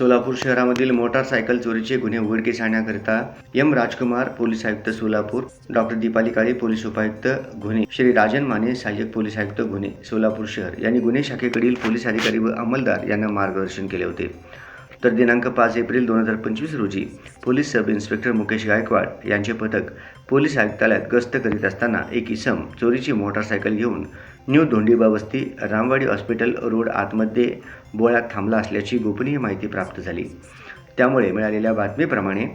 सोलापूर शहरामधील मोटारसायकल चोरीचे गुन्हे उघडकीस आणण्याकरिता एम राजकुमार पोलीस आयुक्त सोलापूर डॉक्टर दीपाली काळे पोलीस उपायुक्त गुन्हे श्री राजन माने सहाय्यक पोलीस आयुक्त गुन्हे सोलापूर शहर यांनी गुन्हे शाखेकडील पोलीस अधिकारी व अंमलदार यांना मार्गदर्शन केले होते. तर दिनांक पाच एप्रिल दोन हजार पंचवीस रोजी police sub inspector Mukesh Gaikwad यांचे पथक पोलीस आयुक्तालयात गस्त करीत असताना एक इसम चोरीची मोटारसायकल घेऊन न्यू धोंडीबा वस्ती रामवाडी हॉस्पिटल रोड आतमध्ये बोळ्यात थांबला असल्याची गोपनीय माहिती प्राप्त झाली. त्यामुळे मिळालेल्या बातमीप्रमाणे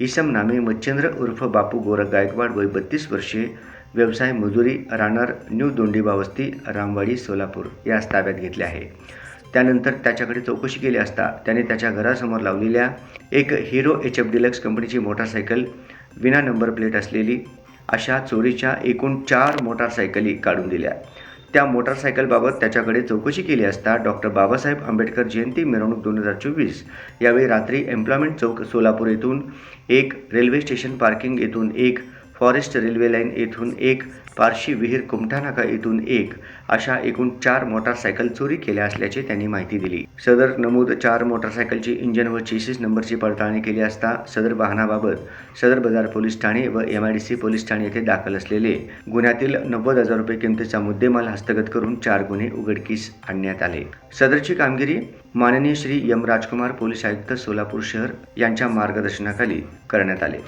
इसम नामे मच्छेंद्र उर्फ बापू गोरख गायकवाड वय बत्तीस वर्षे व्यवसाय मजुरी राहणार न्यू दोंडीबा वस्ती रामवाडी सोलापूर यास ताब्यात घेतले आहे. त्यानंतर त्याच्याकडे चौकशी केली असता त्याने त्याच्या घरासमोर लावलेल्या एक हिरो एच एफ डिलक्स कंपनीची मोटारसायकल विना नंबर प्लेट असलेली अशा चोरीच्या एकूण चार मोटारसायकली काढून दिल्या. त्या मोटारसायकलबाबत त्याच्याकडे चौकशी केली असता डॉक्टर बाबासाहेब आंबेडकर जयंती मिरवणूक दोन हजार चोवीस यावेळी रात्री एम्प्लॉयमेंट चौक सोलापूर येथून एक रेल्वे स्टेशन पार्किंग येथून एक फॉरेस्ट रेल्वे लाईन येथून एक पारशी विहीर कुमठा नाका येथून एक अशा एकूण चार मोटारसायकल चोरी केल्या असल्याचे त्यांनी माहिती दिली. सदर नमूद चार मोटारसायकलची इंजन व चेसिस नंबरची पडताळणी केली असता सदर वाहनाबाबत सदर बाजार पोलीस ठाणे व M I D C police Thane येथे दाखल असलेले गुन्ह्यातील नव्वद हजार रुपये किमतीचा मुद्देमाल हस्तगत करून चार गुन्हे उघडकीस आणण्यात आले. सदरची कामगिरी माननीय श्री एम राजकुमार पोलीस आयुक्त सोलापूर शहर यांच्या मार्गदर्शनाखाली करण्यात आले.